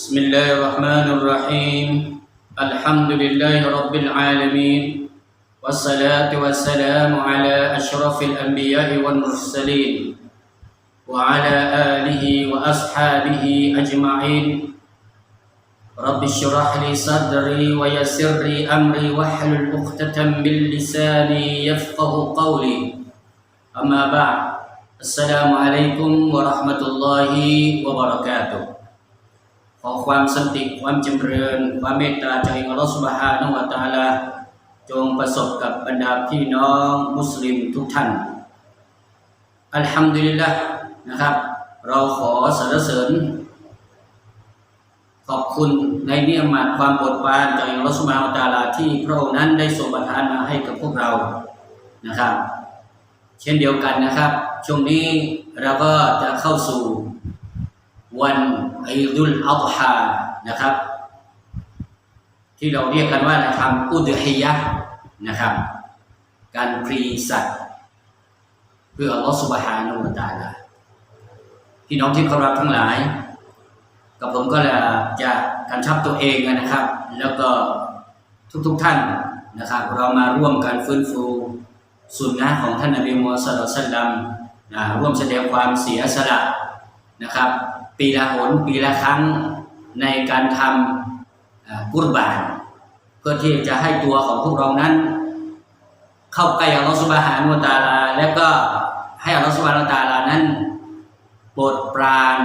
بسم الله الرحمن الرحيم الحمد لله رب العالمين والصلاة والسلام على أشرف الأنبياء والمرسلين وعلى آله وأصحابه أجمعين رب اشرح لي صدري ويسر لي أمري واحلل عقدة من لساني يفقه قولي أما بعد السلام عليكم ورحمة الله وبركاته ขอความสันติความจำเริญ ความเมตตาจากอัลลอฮฺสุบฮานะฮูวตาลาจงประสบกับบรรดาพี่น้องมุสลิมทุกท่าน อัลฮัมดุลิลละนะครับ เราขอสรรเสริญ ขอบคุณในเนียมัดความโปรดปรานจากอัลลอฮฺสุบฮานวตาลาที่พระองค์นั้นได้ทรงประทานมาให้กับพวกเรานะครับ เช่นเดียวกันนะครับ ช่วงนี้เราก็จะเข้าสู่ วันอิดุลอัฎฮานะครับ ที่เราเรียกกันว่านะครับอุดฮิยะนะครับ การพรีสัตว์เพื่ออัลลอฮฺสุบฮานะฮูวะตาลาพี่น้องที่เคารพทั้งหลาย กับผมก็จะการชับตัวเองนะครับ แล้วก็ทุกๆทท่านนะครับ เรามาร่วมกันฟื้นฟูสุนนะของท่านนบีมูฮัมมัดสุลตัลลัมนะร่วมแสดงความเสียสละนะครับ ปีละหนปีละครั้งในการทำกุรบานเพื่อที่จะให้ตัวของพวกเรานั้น เข้าใกล้อัลลอฮฺสุบฮานุตาลา และก็ให้อัลลอฮฺสุบฮานุตาลานั้นโปรดปราน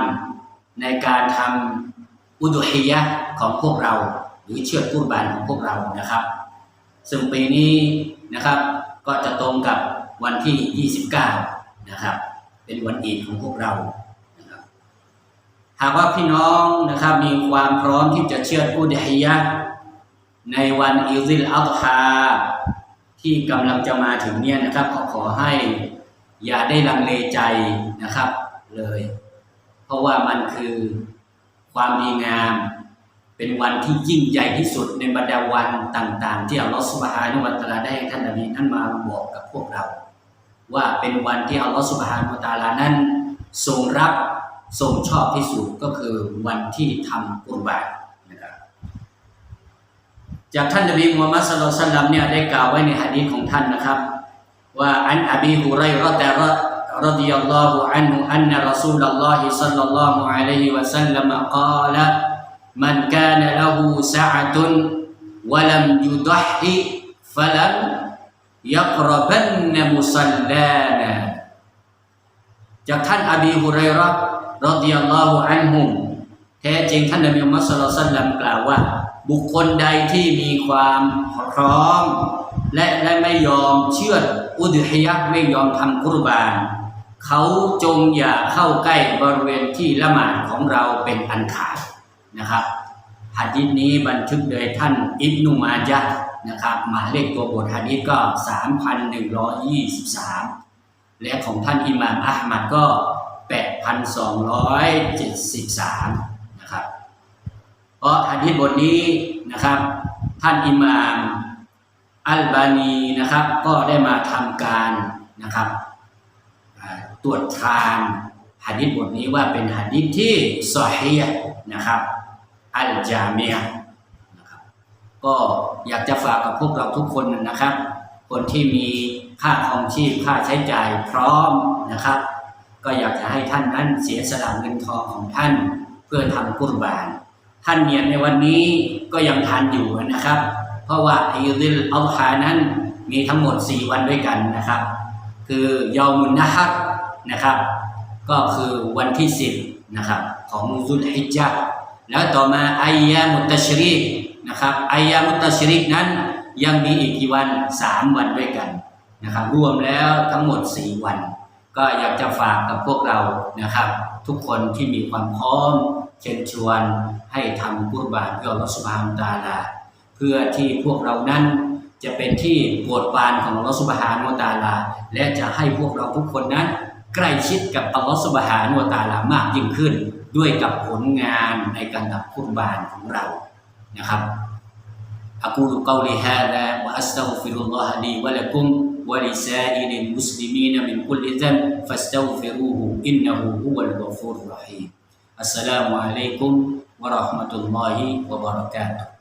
ในการทำอุดุฮิยะของพวกเรา หรือเชือดกุรบานของพวกเรานะครับ ซึ่งปีนี้นะครับก็จะตรงกับวันที่ 29 นะครับ เป็นวันอีดของพวกเรา หากว่าพี่น้องนะครับมีความพร้อมที่จะเชื่ออุดฮิยะในวันอิซิลอัลฮาที่กำลังจะมาถึงเนี่ยนะครับขอขอให้อย่าได้ลังเลใจนะครับเลย เพราะว่ามันคือความดีงาม เป็นวันที่ยิ่งใหญ่ที่สุดในบรรดาวันต่างๆ ที่อัลลอฮฺสุบฮานุวะตลาได้ท่านนบีท่านมาบอกกับพวกเรา ว่าเป็นวันที่อัลลอฮฺสุบฮานุวะตลานั้นทรงรับ ทรงชอบที่สุดก็คือวันที่ทำกุรบานนะครับจากท่านนบีมูฮัมมัดสุลตัลลัมเนี่ยได้กล่าวไว้ในฮะดีษของท่านนะครับ ว่าอันอบีฮุไรรอตะร رضي الله عنه أن رسول الله صلى الله عليه وسلم قال من كان له سعة ولم يضحي فلم يقربن مصلانا จากท่านอบีฮุไรเราะห์ รดิยัลลอฮุอันฮุมแท้จริงท่านนบีมุฮัมมัดศ็อลลัลลอฮุอะลัยฮิวะซัลลัมกล่าวว่า บุคคลใดที่มีความพร้อม และและไม่ยอมเชื่ออุดฮยะห์ไม่ยอมทำกุรบาน เขาจงอย่าเข้าใกล้บริเวณที่ละหมาดของเราเป็นอันขาดนะครับหะดีษนี้บันทึกโดยท่านอิบนุมาจาห์นะครับหมายเลขตัวบทหะดีษก็ 3,123 และของท่านอิหม่ามอัลมัดก็ 8,273 นะครับ เพราะหะดีษบทนี้นะครับ ท่านอิหม่ามอัลบานีนะครับก็ได้มาทำการนะครับตรวจทานหะดีษบทนี้ว่าเป็นหะดีษที่ซอฮีห์นะครับ อัลจาเมียนะครับก็อยากจะฝากกับพวกเราทุกคนนะครับ คนที่มีค่าครองชีพค่าใช้จ่ายพร้อมนะครับ ก็อยากจะให้ท่านนั้นเสียสละเงินทองของท่านเพื่อทำกุรบาน ท่านเนียนในวันนี้ก็ยังทันอยู่นะครับ เพราะว่าอิดิลอัลฮานั้นมีทั้งหมด 4 วันด้วยกันนะครับ คือยอมุนนะฮักนะครับ ก็คือวันที่ 10นะครับของซุลฮิจญะแล้วต่อมาอายามุตตชริกนะครับอายามุตตชริกนั้นยังมีอีกกี่วัน 3 วันด้วยกันนะครับ รวมแล้วทั้งหมด 4 วัน ก็อยากจะฝากกับพวกเรานะครับ ทุกคนที่มีความพร้อมเชิญชวนให้ทำกุรบานเพื่ออัลลอฮฺสุบฮานะตาลา เพื่อที่พวกเรานั้นจะเป็นที่โปรดปรานของอัลลอฮฺสุบฮานะตาลา และจะให้พวกเราทุกคนนั้น ใกล้ชิดกับอัลลอฮฺสุบฮานะตาลามากยิ่งขึ้น ด้วยกับผลงานในการทำกุรบานของเรานะครับ أقول قولي هذا وأستغفر الله لي ولكم ولسائر المسلمين من كل ذنب فاستغفروه إنه هو الغفور الرحيم. السلام عليكم ورحمة الله وبركاته.